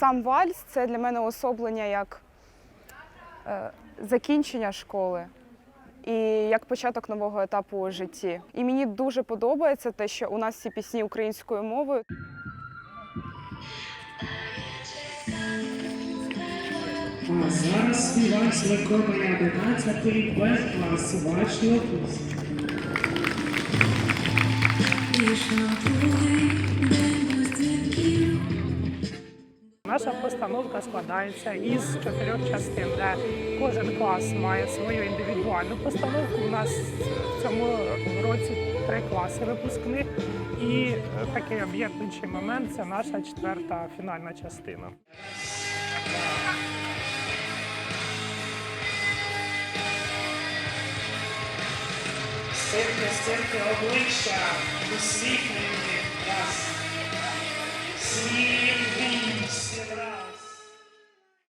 Сам вальс це для мене особлення як е, закінчення школи і як початок нового етапу у житті. І мені дуже подобається те, що у нас всі пісні українською мовою. А зараз співач Легковий 11 Б клас ваші опуски. Наша постановка складається із чотирьох частин, де кожен клас має свою індивідуальну постановку. У нас в цьому році три класи випускних, і такий об'єднуючий момент це наша четверта фінальна частина. Стирте, стирте обличчя, усміхнені. Раз,